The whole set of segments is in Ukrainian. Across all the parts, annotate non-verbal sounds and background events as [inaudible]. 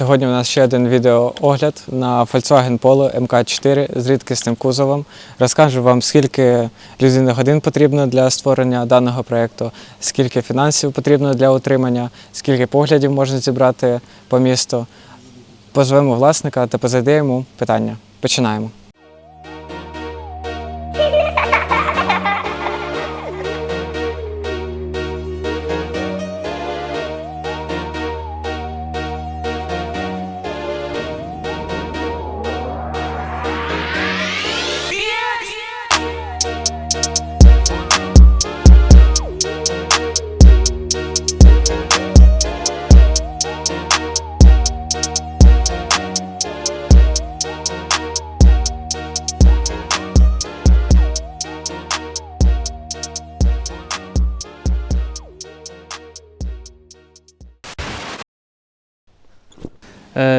Сьогодні у нас ще один відеоогляд на Volkswagen Polo MK4 з рідкісним кузовом. Розкажу вам, скільки людських годин потрібно для створення даного проєкту, скільки фінансів потрібно для утримання, скільки поглядів можна зібрати по місту. Позвемо власника та позадаємо питання. Починаємо.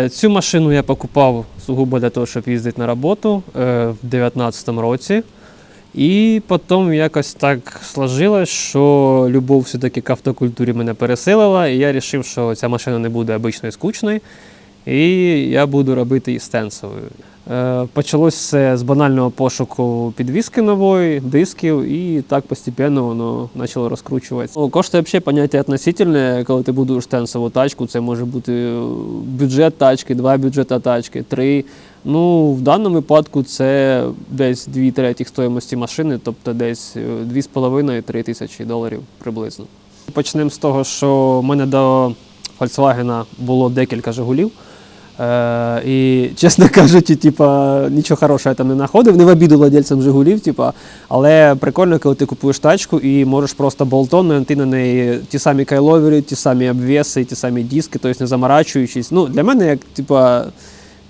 Цю машину я покупав сугубо для того, щоб їздити на роботу е, в 2019 році. І потім якось так сложилось, що любов все-таки к автокультурі мене пересилила, і я вирішив, що ця машина не буде обичною скучною, і я буду робити її стенсовою. Е, Почалось все з банального пошуку підвіски нової, дисків, і так постепенно воно почало розкручуватися. Ну, коштує взагалі поняття относительне, коли ти будуєш стенсову тачку, це може бути е, бюджет тачки, два бюджета тачки, три. Ну, в даному випадку це десь дві третіх стоїмості машини, тобто десь е, 2,5-3 тисячі доларів приблизно. Почнемо з того, що в мене до Volkswagen було декілька Жигулів. Е, і, чесно [laughs] кажучи, типа, нічого хорошого я там не знаходив, не в обіду владельцям Жигулів, типа, але прикольно, коли ти купуєш тачку і можеш просто болтон, нанти на неї ті самі кайловери, ті самі обвеси, ті самі диски, тобто не заморачуючись. Ну, для мене, як типа,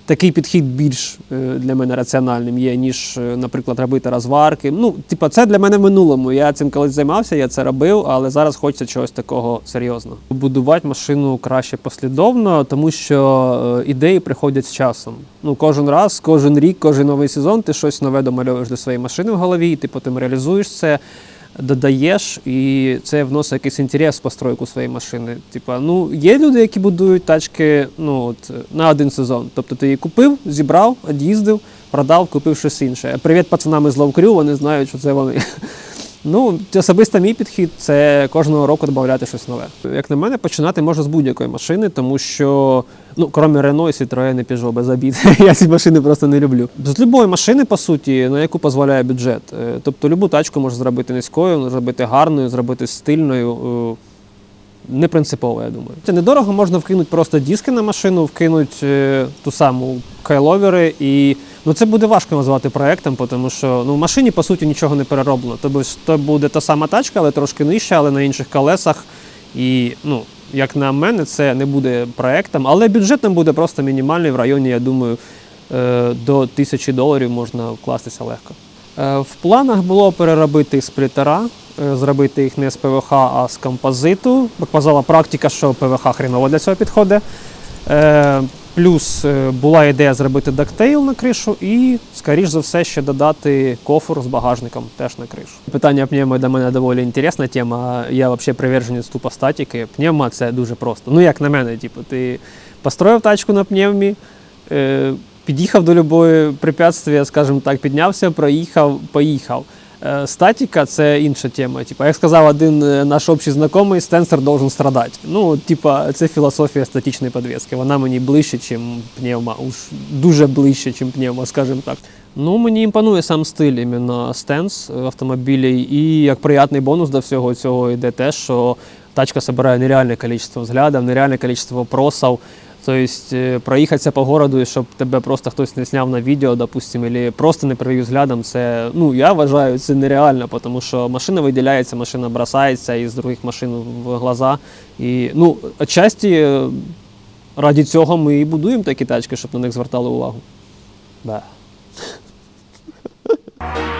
такий підхід більш е, для мене раціональним є, ніж, е, наприклад, робити розварки. Ну, типа, це для мене в минулому. Я цим колись займався, я це робив, але зараз хочеться чогось такого серйозного. Будувати машину краще послідовно, тому що е, ідеї приходять з часом. Ну, кожен раз, кожен рік, кожен новий сезон ти щось нове домальовуєш до своєї машини в голові, і ти потім реалізуєш це. Додаєш, і це вносить якийсь інтерес в постройку своєї машини. Типа, ну є люди, які будують тачки ну, от, на один сезон. Тобто ти її купив, зібрав, од'їздив, продав, купив щось інше. Привіт пацанам із Лавкрю, вони знають, що це вони. Ну, особисто мій підхід це кожного року додати щось нове. Як на мене, починати можна з будь-якої машини, тому що, ну, крім Рено і Citroën і Peugeot, без обід. [laughs] Я ці машини просто не люблю. З будь-якої машини, по суті, на яку дозволяє бюджет. Е, Тобто любу тачку можна зробити низькою, зробити гарною, зробити стильною. Не принципово, я думаю. Це недорого можна вкинути просто диски на машину, вкинути е, ту саму кайловери і. Ну це буде важко назвати проектом, тому що ну, в машині по суті нічого не перероблено. Тобто то буде та сама тачка, але трошки нижча, але на інших колесах. І ну, як на мене, це не буде проектом, але бюджет там буде просто мінімальний в районі, я думаю, е, до тисячі доларів можна вкластися легко. Е, В планах було переробити сплітера, зробити їх не з ПВХ, а з композиту. Показала практика, що ПВХ хріново для цього підходить. Е, Плюс е, була ідея зробити дактейл на кришу і, скоріш за все, ще додати кофр з багажником теж на кришу. Питання пневмо для мене доволі інтересна тема. Я взагалі приверженець тупо статіки. Пневма це дуже просто. Ну, як на мене, типу, ти построїв тачку на пневмі, е, під'їхав до любої препятствия, скажімо так, піднявся, проїхав, поїхав. Е, Статіка це інша тема. Типа, як сказав один е, наш общий знайомий, стенсор должен страдати. Ну, типа, це філософія статичної підвіски. Вона мені ближче, ніж пневма. Уж дуже ближче, ніж пневма, скажімо так. Ну, мені імпонує сам стиль іменно стенс автомобілів. І як приятний бонус до всього цього йде те, що тачка збирає нереальне кількість взглядів, нереальне кількість вопросів. Тобто е, проїхатися по городу, щоб тебе просто хтось не зняв на відео, допустим, або просто не привів взглядом, це ну я вважаю це нереально, тому що машина виділяється, машина бросається із других машин в глаза. І ну, отчасті е, раді цього ми і будуємо такі тачки, щоб на них звертали увагу. Да. [laughs]